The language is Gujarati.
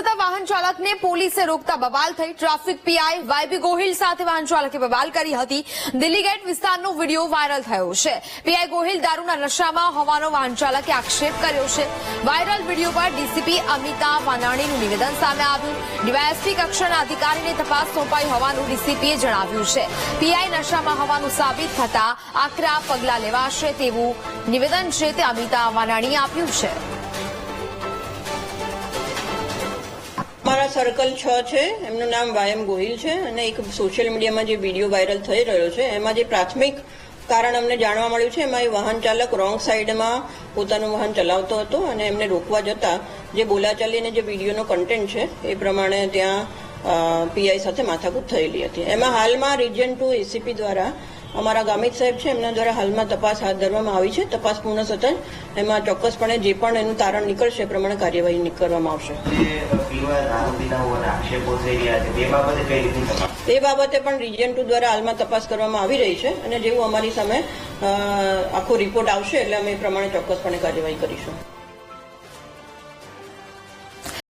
જતા વાહન ચાલકને પોલીસે રોકતા બબાલ થઈ. ટ્રાફિક પીઆઈ વાયબી ગોહિલ સાથે વાહન ચાલકે બબાલ કરી હતી. દિલ્હી ગેટ વિસ્તારનો વીડિયો વાયરલ થયો છે. પીઆઈ ગોહિલ દારૂના નશામાં હોવાનો વાહન ચાલકે આક્ષેપ કર્યો છે. વાયરલ વીડિયો પર ડીસીપી અમિતા વાનાણીનું નિવેદન સામે આવ્યું. ડીવાયએસપી કક્ષાના અધિકારીને તપાસ સોંપાઈ હોવાનું ડીસીપીએ જણાવ્યું છે. પીઆઈ નશામાં હોવાનું સાબિત થતા આકરા પગલાં લેવાશે તેવું નિવેદન છે તે અમિતા વાનાણીએ આપ્યું છે. સર્કલ છ છે, એમનું નામ વાયમ ગોહિલ છે અને એક સોશિયલ મીડિયામાં જે વીડિયો વાયરલ થઈ રહ્યો છે, એમાં જે પ્રાથમિક કારણ અમને જાણવા મળ્યું છે, એમાં એ વાહન ચાલક રોંગ સાઈડમાં પોતાનું વાહન ચલાવતો હતો અને એમને રોકવા જતા જે બોલાચાલીને જે વિડીયોનો કન્ટેન્ટ છે, એ પ્રમાણે ત્યાં પીઆઈ સાથે માથાકૂટ થયેલી હતી. એમાં હાલમાં રિજન ટુ એસીપી દ્વારા અમારા ગામિત સાહેબ છે, એમના દ્વારા હાલમાં તપાસ હાથ ધરવામાં આવી છે. તપાસ પૂર્ણ થતાં એમાં ચોક્કસપણે જે પણ એનું તારણ નીકળશે એ પ્રમાણે કાર્યવાહી કરવામાં આવશે. તે બાબતે પણ રિજન ટુ દ્વારા હાલમાં તપાસ કરવામાં આવી રહી છે અને જેવું અમારી સામે આખો રિપોર્ટ આવશે એટલે અમે એ પ્રમાણે ચોક્કસપણે કાર્યવાહી કરીશું.